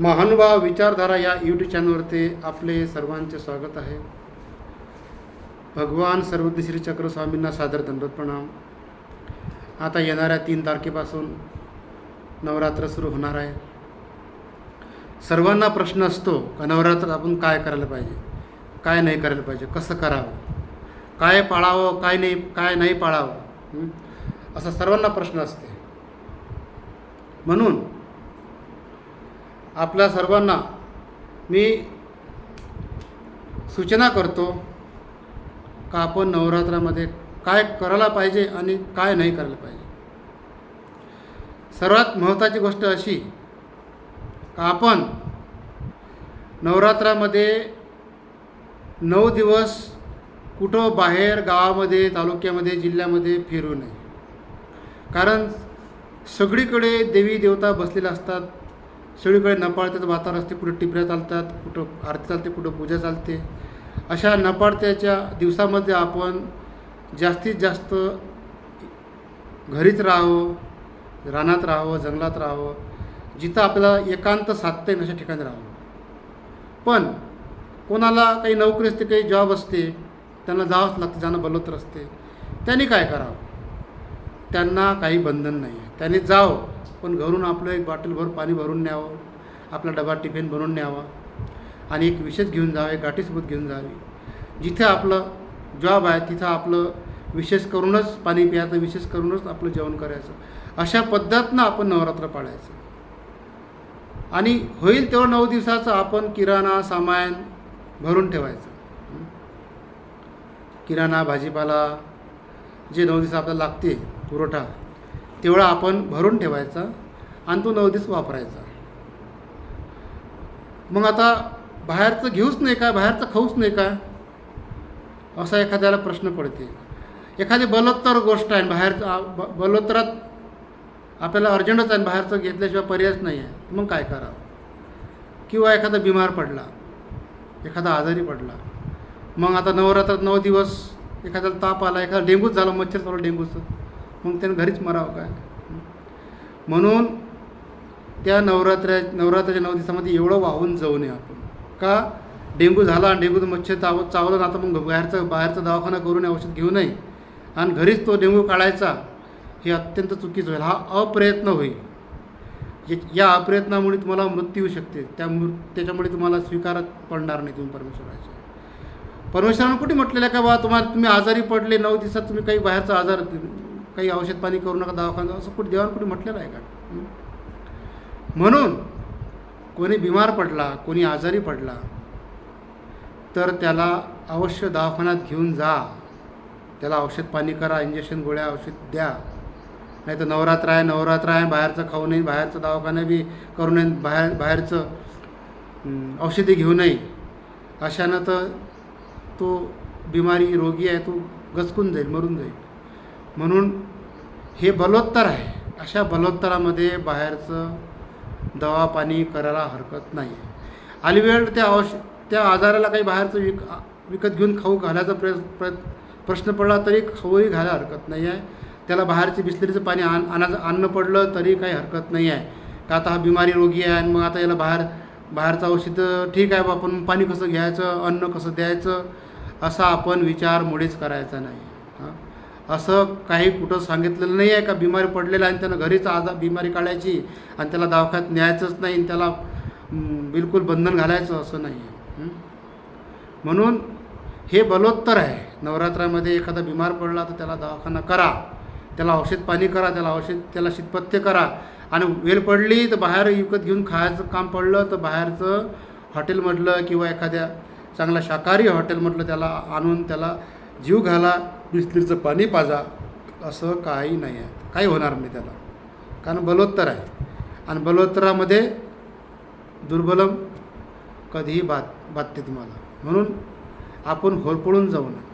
महानुभाव विचारधारा या यूट्यूब चॅनलवरती आपले सर्वांचे स्वागत आहे. भगवान सर्वज्ञ श्री चक्रस्वामींना सादर दंडोत प्रणाम. आता येणाऱ्या तीन तारखेपासून नवरात्र सुरू होणार आहे. सर्वांना प्रश्न असतो का नवरात्रात आपण काय करायला पाहिजे? काय नाही करायला पाहिजे? कसं करावं? काय पाळावं काय नाही काय नाही पाळावं? असा सर्वांना प्रश्न असते. म्हणून आपल्या सर्वांना मी सूचना करतो का आपण नवरात्रामध्ये काय करायला पाहिजे आणि काय नाही करायला पाहिजे? सर्वात महत्त्वाची गोष्ट अशी का आपण नवरात्रामध्ये नऊ दिवस कुठं बाहेर गावामध्ये तालुक्यामध्ये जिल्ह्यामध्ये फिरू नये. कारण सगळीकडे देवी देवता बसलेल्या असतात. सगळीकडे नपाळत्याचं वातावरण असते. कुठं टिपऱ्या चालतात कुठं आरती चालते कुठं पूजा चालते. अशा नपाळत्याच्या दिवसामध्ये आपण जास्तीत जास्त घरीच राहावं रानात राहावं जंगलात राहावं जिथं आपल्याला एकांत साधता येईल अशा ठिकाणी राहावं. पण कोणाला काही नोकरी असते काही जॉब असते त्यांना जावंच लागतं जाणं बलवतर असते त्यांनी काय करावं? त्यांना काही बंधन नाही आहे त्यांनी जावं. पण घरून आपलं एक बॉटलभर पाणी भरून न्यावं आपला डबा टिफिन भरून न्यावा आणि एक विशेष घेऊन जावे गाठीसोबत घेऊन जावी. जिथे आपलं जॉब आहे तिथं आपलं विशेष करूनच पाणी प्यायचं विशेष करूनच आपलं जेवण करायचं. अशा पद्धतीनं आपण नवरात्र पाळायचं. आणि होईल तेव्हा नऊ दिवसाचं आपण किराणा सामान भरून ठेवायचं. किराणा भाजीपाला जे नऊ दिवस आपल्याला लागते पुरवठा तेवढा आपण भरून ठेवायचा आणि तो नऊ दिवस वापरायचा. मग आता बाहेरचं घेऊच नाही का? बाहेरचं खाऊच नाही का? असा एखाद्याला प्रश्न पडते. एखादी बलोत्तर गोष्ट आहे बाहेरचं बलोत्तरात आपल्याला अर्जंटच आहे बाहेरचं घेतल्याशिवाय पर्यायच नाही आहे मग काय करावं? किंवा एखादा बिमार पडला एखादा आजारी पडला मग आता नवरात्रात नऊ दिवस एखाद्याला ताप आला एखादा डेंगूच झाला मच्छर चालू डेंगूचं. मग त्यानं घरीच मरावं काय? म्हणून त्या नवरात्र्या नवरात्राच्या नऊ दिवसामध्ये एवढं वाहून जाऊ नये आपण. का? डेंगू झाला आणि डेंगूचं मच्छर चाव चावलं ना आता मग बाहेरचं बाहेरचा दवाखाना करून औषध घेऊ नये आणि घरीच तो डेंगू काढायचा हे अत्यंत चुकीचं होईल. हा अप्रयत्न होईल. या- या अप्रयत्नामुळे तुम्हाला मृत्यू येऊ शकते. त्या मृ त्याच्यामुळे तुम्हाला स्वीकारत पडणार नाही तुम्ही परमेश्वराचे परमेश्वरानं कुठे म्हटलेलं आहे का बा तुम्हाला तुम्ही आजारी पडले नऊ दिवसात तुम्ही काही बाहेरचा आजार काही औषध पाणी करू नका दवाखाना असं कुठे देवान कुठे म्हटलेलं आहे का? म्हणून कोणी बिमार पडला कोणी आजारी पडला तर त्याला अवश्य दवाखान्यात घेऊन जा. त्याला औषध पाणी करा इंजेक्शन गोळ्या औषध द्या. नाही तर नवरात्र आहे नवरात्र आहे बाहेरचं खाऊ नये बाहेरचं दवाखाना बी करू नये बाहेर बाहेरचं औषधी घेऊ नये. अशानं तर तो बिमारी रोगी आहे तो गचकून जाईल मरून जाईल. म्हणून हे बलोत्तर आहे. अशा बलोत्तरामध्ये बाहेरचं दवापाणी करायला हरकत नाही. आहे आली वेळ त्या औष त्या आजाराला काही बाहेरचं विक विकत घेऊन खाऊ घालायचा प्रय प्र प्रश्न पडला तरी खाऊही घालायला हरकत नाही आहे त्याला बाहेरचे बिस्लरीचं पाणी आण आणायचं आणणं पडलं तरी काही हरकत नाही आहे का आता हा बिमारी रोगी आहे आणि मग आता याला बाहेर बाहेरचं औषध ठीक आहे बा पण पाणी कसं घ्यायचं अन्न कसं द्यायचं असा आपण विचार मुळेच करायचा नाही. असं काही कुठं सांगितलेलं नाही आहे का? बिमारी पडलेलं आहे आणि त्यानं घरीच आजार बिमारी काढायची आणि त्याला दवाखान्यात न्यायचंच नाही आणि त्याला बिलकुल बंधन घालायचं असं नाही आहे. म्हणून हे बलोत्तर आहे. नवरात्रामध्ये एखादा बिमार पडला तर त्याला दवाखाना करा. त्याला औषध पाणी करा त्याला औषध त्याला शीतपथ्य करा. आणि वेळ पडली तर बाहेर विकत घेऊन खायचं काम पडलं तर बाहेरचं हॉटेलमधलं किंवा एखाद्या चांगल्या शाकाहारी हॉटेलमधलं त्याला आणून त्याला जीव घाला. बिस्लीचं पाणी पाजा असं काही नाही आहे. काही होणार नाही त्याला. कारण बलोत्तर आहे. आणि बलोत्तरामध्ये दुर्बलम कधीही बात बाधते तुम्हाला. म्हणून आपण होरपळून जाऊ नये.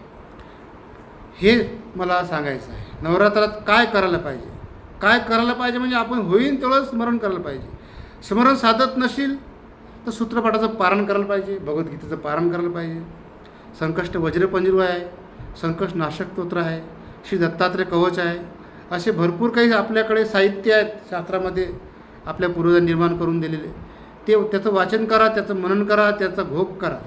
हे मला सांगायचं आहे. नवरात्रात काय करायला पाहिजे? काय करायला पाहिजे म्हणजे आपण होईन तेवढं स्मरण करायला पाहिजे. स्मरण साधत नसेल तर सूत्रपाठाचं पारण करायला पाहिजे. भगवद्गीतेचं पारण करायला पाहिजे. संकष्ट वज्रपंजरू आहे. संकटनाशक स्तोत्र आहे श्री दत्तात्रय कवच आहे असे भरपूर काही आपल्याकडे साहित्य आहेत शास्त्रामध्ये आपल्या पूर्वजांनी निर्माण करून दिलेले. ते त्याचं वाचन करा त्याचं मनन करा त्याचा भोग करा.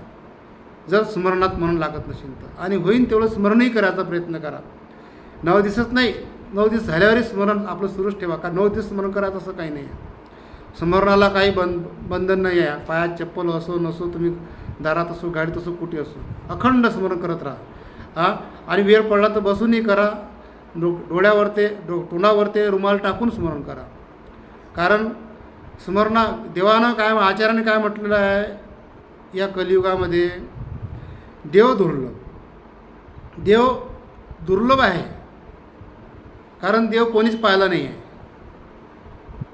जर स्मरणात म्हणून लागत नसेल तर. आणि होईन तेवढं स्मरणही करायचा प्रयत्न करा. नऊ दिवसच नाही नऊ दिवस झाल्यावरही स्मरण आपलं सुरूच ठेवा. कारण नऊ दिवस स्मरण करा तसं काही नाही. आहे स्मरणाला काही बंद बंधन नाही आहे. पायात चप्पल असो नसो तुम्ही दारात असो गाडीत असो कुठे असो. अखंड स्मरण करत राहा. हां? आणि वेळ पडला तर बसूनही करा. डो डोळ्यावर ते डो तोंडावर ते रुमाल टाकून स्मरण करा. कारण स्मरणा देवानं काय आचार्याने काय म्हटलेलं आहे? या कलियुगामध्ये देव दुर्लभ. देव दुर्लभ आहे. कारण देव कोणीच पाहिला नाही आहे.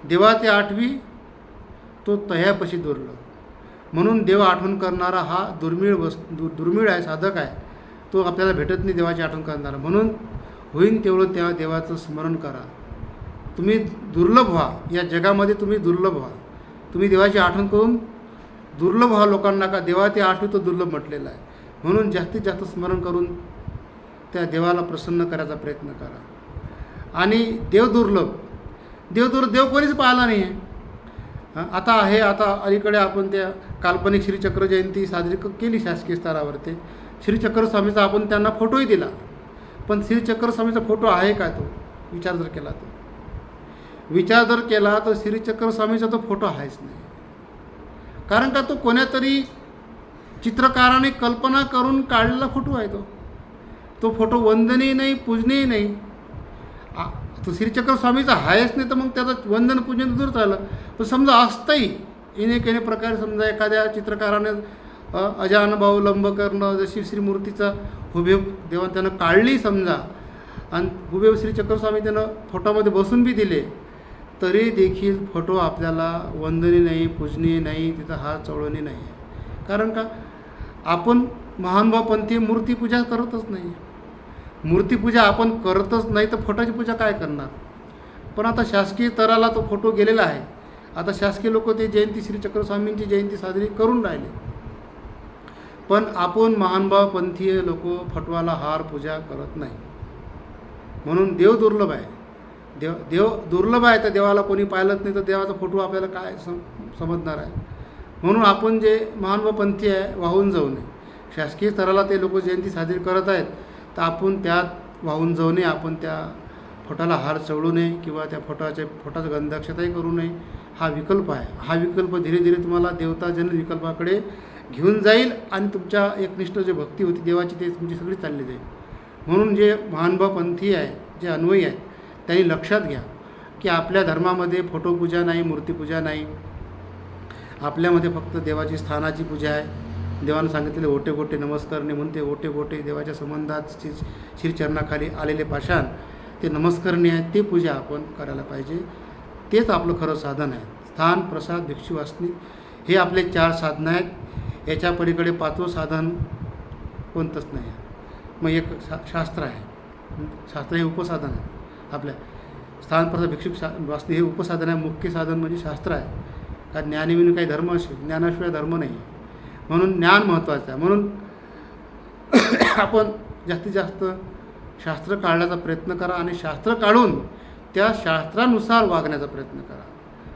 देवा ते आठवी तो तह्यापशी दुर्लभ. म्हणून देव आठवण करणारा हा दुर्मिळ वस् दु दुर्मिळ आहे साधक आहे. तो आपल्याला भेटत नाही देवाची आठवण करणारा. म्हणून होईन तेवढं त्या देवाचं स्मरण करा. तुम्ही दुर्लभ व्हा. या जगामध्ये तुम्ही दुर्लभ व्हा. तुम्ही देवाची आठवण करून दुर्लभ व्हा लोकांना का देवा ते आठवी तो दुर्लभ म्हटलेला आहे. म्हणून जास्तीत जास्त स्मरण करून त्या देवाला प्रसन्न करायचा प्रयत्न करा. आणि देव दुर्लभ. देव दुर् देव कोणीच पाहिला नाही आहे आता आहे आता अलीकडे आपण त्या काल्पनिक श्रीचक्र जयंती साजरी क- केली शासकीय स्तरावरती. श्रीचक्र स्वामीचा आपण त्यांना फोटोही दिला. पण श्रीचक्र स्वामीचा फोटो आहे का तो? विचार जर केला तो विचार जर केला तर श्रीचक्र स्वामीचा तो फोटो आहेच नाही. कारण का तो कोण्यातरी चित्रकाराने कल्पना करून काढलेला फोटो आहे तो. तो फोटो वंदनीय नाही पूजनीय नाही. तो श्रीचक्र स्वामीचा आहेच नाही तर मग त्याचं वंदन पूजन दूर झालं. पण समजा असतंही येणे केणे प्रकारे समजा एखाद्या चित्रकाराने अजानुभाव लंब करणं जशी श्रीमूर्तीचा हुबेहूब देवा त्यानं काढली समजा. आणि हुबेहूब श्री चक्रस्वामी त्यानं फोटोमध्ये बसून बी दिले. तरी देखील फोटो आपल्याला वंदनी नाही पूजनी नाही तिथं हात चळवणे नाही आहे कारण का? आपण महानुभावपंथी मूर्तीपूजा करतच नाही. मूर्तीपूजा आपण करतच नाही तर फोटोची पूजा काय करणार? पण आता शासकीय स्तराला तो फोटो गेलेला आहे. आता शासकीय लोक ते जयंती श्री चक्रस्वामींची जयंती साजरी करून राहिले. पण आपण महानुभाव पंथीय लोक फटवाला हार पूजा करत नाही. म्हणून देव दुर्लभ आहे. देव देव दुर्लभ आहे तर देवाला कोणी पाहिलंच नाही तर देवाचा फोटो आपल्याला काय सम समजणार आहे? म्हणून आपण जे महानुभाव पंथी आहे वाहून जाऊ नये. शासकीय स्तराला ते लोक जयंती साजरी करत आहेत तर आपण त्यात वाहून जाऊ नये. आपण त्या फोटाला हार चढू नये किंवा त्या फोटाच्या फोटाचं गंधाक्षताही करू नये. हा विकल्प आहे. हा विकल्प धीरे धीरे तुम्हाला देवताजन विकल्पाकडे घेऊन जाईल आणि तुमच्या एकनिष्ठ जे भक्ती होती देवाची ते तुमची सगळी चालली जाईल. म्हणून जे महानुभाव पंथी आहे जे अन्वयी आहेत त्यांनी लक्षात घ्या की आपल्या धर्मामध्ये फोटोपूजा नाही मूर्तीपूजा नाही. आपल्यामध्ये फक्त देवाची स्थानाची पूजा आहे. देवानं सांगितलेले ओटे गोटे नमस्कारणे म्हणून ते ओटे गोटे देवाच्या संबंधात श्री श्रीचरणाखाली आलेले पाषाण ते नमस्करणे आहेत ते पूजा आपण करायला पाहिजे. तेच आपलं खरं साधन आहे. स्थान प्रसाद भिक्षुवासनी हे आपले चार साधनं आहेत. याच्या पलीकडे पाचवं साधन कोणतंच नाही आहे. मग एक शा शास्त्र आहे. शास्त्र हे उपसाधन आहे. आपल्या स्थानप्रसाद भिक्षुक शा वासनी हे उपसाधन आहे. मुख्य साधन म्हणजे शास्त्र आहे. कारण ज्ञानीविन काही धर्म असेल ज्ञानाशिवाय धर्म नाही आहे. म्हणून ज्ञान महत्त्वाचं आहे. म्हणून आपण जास्तीत जास्त शास्त्र काढण्याचा प्रयत्न करा आणि शास्त्र काढून त्या शास्त्रानुसार वागण्याचा प्रयत्न करा.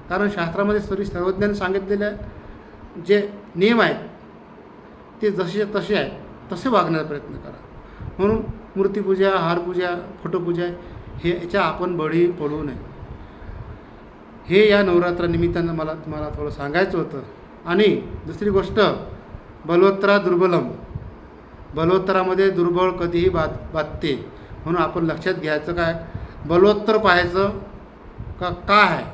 कारण शास्त्रामध्ये सर्व सर्वज्ञाने सांगितलेले जे नियम आहेत ते जसे तसे आहेत तसे वागण्याचा प्रयत्न करा. म्हणून मूर्तीपूजा हारपूजा फोटोपूजा हे याच्या आपण बळी पडू नये. हे या नवरात्रानिमित्तानं मला तुम्हाला थोडं सांगायचं होतं. आणि दुसरी गोष्ट बलवत्तरा दुर्बलम. बलवत्तरामध्ये दुर्बळ कधीही बात बाधते. म्हणून आपण लक्षात घ्यायचं काय? बलवत्तर पाहायचं का काय आहे?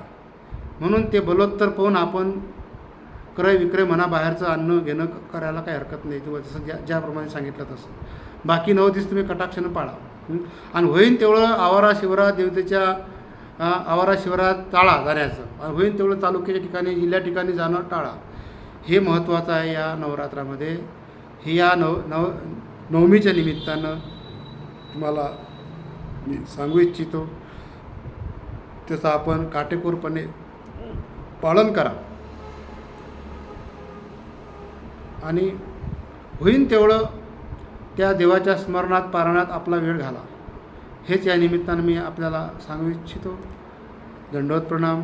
म्हणून ते बलोत्तर पाहून आपण क्रय विक्रय म्हणा बाहेरचं अन्न घेणं करायला काही हरकत नाही. किंवा जसं ज्या ज्याप्रमाणे सांगितलं तसं. बाकी नऊ दिवस तुम्ही कटाक्षानं पाळा. आणि होईन तेवढं आवारा शिवरा देवतेच्या आवारा शिवरात टाळा जाण्याचं. आणि होईन तेवढं तालुक्याच्या ठिकाणी जिल्ह्या ठिकाणी जाणं टाळा. हे महत्त्वाचं आहे या नवरात्रामध्ये. हे या नव नव नवमीच्या निमित्तानं तुम्हाला मी सांगू इच्छितो. त्याचं आपण काटेकोरपणे पालन करा. आणि होईन तेवढं त्या देवाच्या स्मरणात पारणात आपला वेळ घाला. हेच या निमित्तानं मी आपल्याला सांगू इच्छितो. दंडवत प्रणाम.